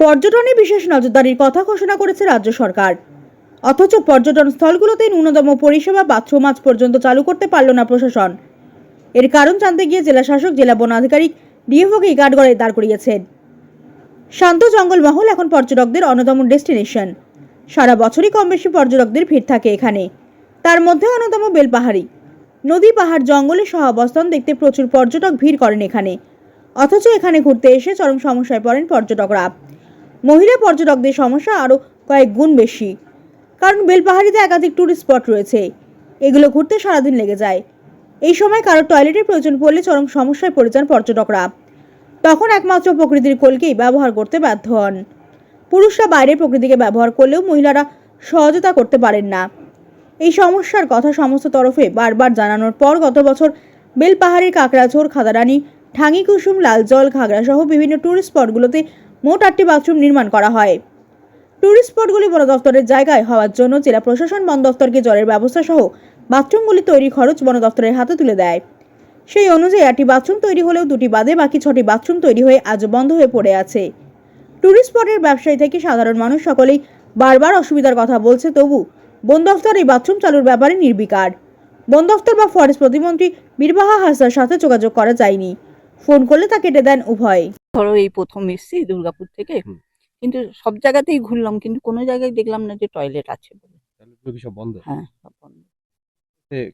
পর্যটনে বিশেষ নজরদারির কথা ঘোষণা করেছে রাজ্য সরকার। অথচ পর্যটন স্থলগুলোতে ন্যূনতম পরিষেবা বাথরুম আজ পর্যন্ত চালু করতে পারল না প্রশাসন। এর কারণ জানতে গিয়ে জেলা শাসক, জেলা বন আধিকারিক ডিএফওকে গার্ডগড়ে দাঁড় করিয়েছেন। শান্ত জঙ্গলমহল এখন পর্যটকদের অন্যতম ডেস্টিনেশন। সারা বছরই কম বেশি পর্যটকদের ভিড় থাকে এখানে। তার মধ্যে অন্যতম বেলপাহাড়ি। নদী, পাহাড়, জঙ্গলে সহ অবস্থান দেখতে প্রচুর পর্যটক ভিড় করেন এখানে। অথচ এখানে ঘুরতে এসে চরম সমস্যায় পড়েন পর্যটকরা। মহিলা পর্যটকদের সমস্যা আরও কয়েক গুণ বেশি। কারণ বেলপাহাড়িতে একাধিক ট্যুরিস্ট স্পট রয়েছে। এগুলো ঘুরতে সারাদিন লেগে যায়। এই সময় কারও টয়লেটের প্রয়োজন পড়লে চরম সমস্যায় পড়ে যান পর্যটকরা। তখন একমাত্র প্রকৃতির কোলকেই ব্যবহার করতে বাধ্য হন। পুরুষরা বাইরে প্রকৃতিকে ব্যবহার করলেও মহিলারা সহজতা করতে পারেন না। এই সমস্যার কথা সমস্ত তরফে বারবার জানানোর পর গত বছর বেলপাহাড়ির কাকড়াঝোড় খাদারানি, ঠাঙ্গিকুসুম, লালজল, ঘাগড়া সহ বিভিন্ন ট্যুরিস্ট স্পটগুলোতে মোট আটটি বাথরুম নির্মাণ করা হয়। ট্যুরিস্ট স্পটগুলি বন দফতরের জায়গায় হওয়ার জন্য জেলা প্রশাসন বন দফতরকে জলের ব্যবস্থা সহ বাথরুমগুলি তৈরি খরচ বন দফতরের হাতে তুলে দেয়। সেই অনুযায়ী আটটি বাথরুম তৈরি হলেও দুটি বাদে বাকি ছটি বাথরুম তৈরি হয়ে আজ বন্ধ হয়ে পড়ে আছে। ট্যুরিস্ট স্পটের ব্যবসায়ী থেকে সাধারণ মানুষ সকলেই বারবার অসুবিধার কথা বলছে, তবু বন দফতর এই বাথরুম চালুর ব্যাপারে নির্বিকার। বন দফতর বা ফরেস্ট প্রতিমন্ত্রী বীরবাহা হাসদার সাথে যোগাযোগ করা যায়নি। ফোন করলে তা কেটে দেন উভয়। ধরো এই প্রথম এসেছি দুর্গাপুর থেকে। কিন্তু সব জায়গাতেই ঘুরলাম কিন্তু কোনো জায়গায় দেখলাম না যে টয়লেট আছে বলে। টয়লেটগুলো সব বন্ধ? হ্যাঁ সব বন্ধ।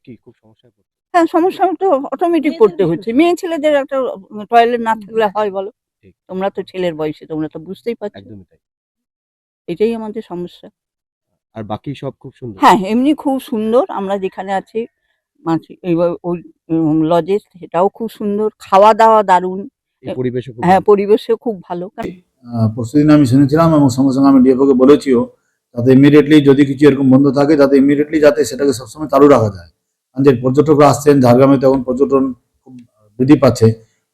কি খুব সমস্যায় হ্যাঁ সমস্যা তো অটোমেটিক পড়তে হচ্ছে। মেয়ে ছেলেদের একটা টয়লেট না থাকলে হয় বলো? তোমরা তো ছেলের বয়সে তোমরা তো বুঝতেই পারছ। একদমই তাই। এটাই আমাদের সমস্যা। আর বাকি সব খুব সুন্দর? হ্যাঁ এমনি খুব সুন্দর। আমরা যেখানে আছি মাছি- ওই লজে সেটাও খুব সুন্দর। খাওয়া দাওয়া দারুণ। এই হ্যাঁ ভালো। খুব ভালো। আহ, আমি শুনেছিলাম এবং সঙ্গে সঙ্গে আমি ডিএফওকে বলেছিও যাতে ইমিডিয়েটলি যদি কিছু এরকম বন্ধ থাকে যাতে ইমিডিয়েটলি যাতে সেটাকে সবসময় চালু রাখা যায়। কারণ যে পর্যটকরা আসছেন ঝাড়গ্রামে তখন পর্যটন খুব বৃদ্ধি পাচ্ছে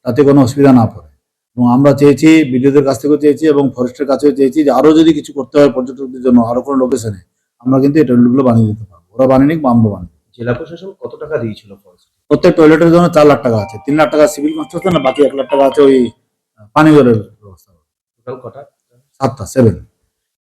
তাতে কোনো অসুবিধা না পড়ে। এবং আমরা চেয়েছি বিডিওদের কাছ থেকেও চেয়েছি এবং ফরেস্টের কাছেও চেয়েছি যে আরও যদি কিছু করতে হয় পর্যটকদের জন্য আরও কোনো লোকেশনে আমরা কিন্তু এই টয়লেটগুলো বানিয়ে দিতে পারব। ওরা বানিয়ে নিক বা আমরা বানিয়ে। জেলা প্রশাসন কত টাকা দিয়েছিল ফরেস্ট প্রত্যেক টয়লেটের জন্য চার লাখ টাকা আছে। তিন লাখ টাকা সিভিল কনস্ট্রাকশন বাকি এক লাখ টাকা আছে ওই পানি পানীয় জলের ব্যবস্থা টোটাল কটা? সাতটা সেভেন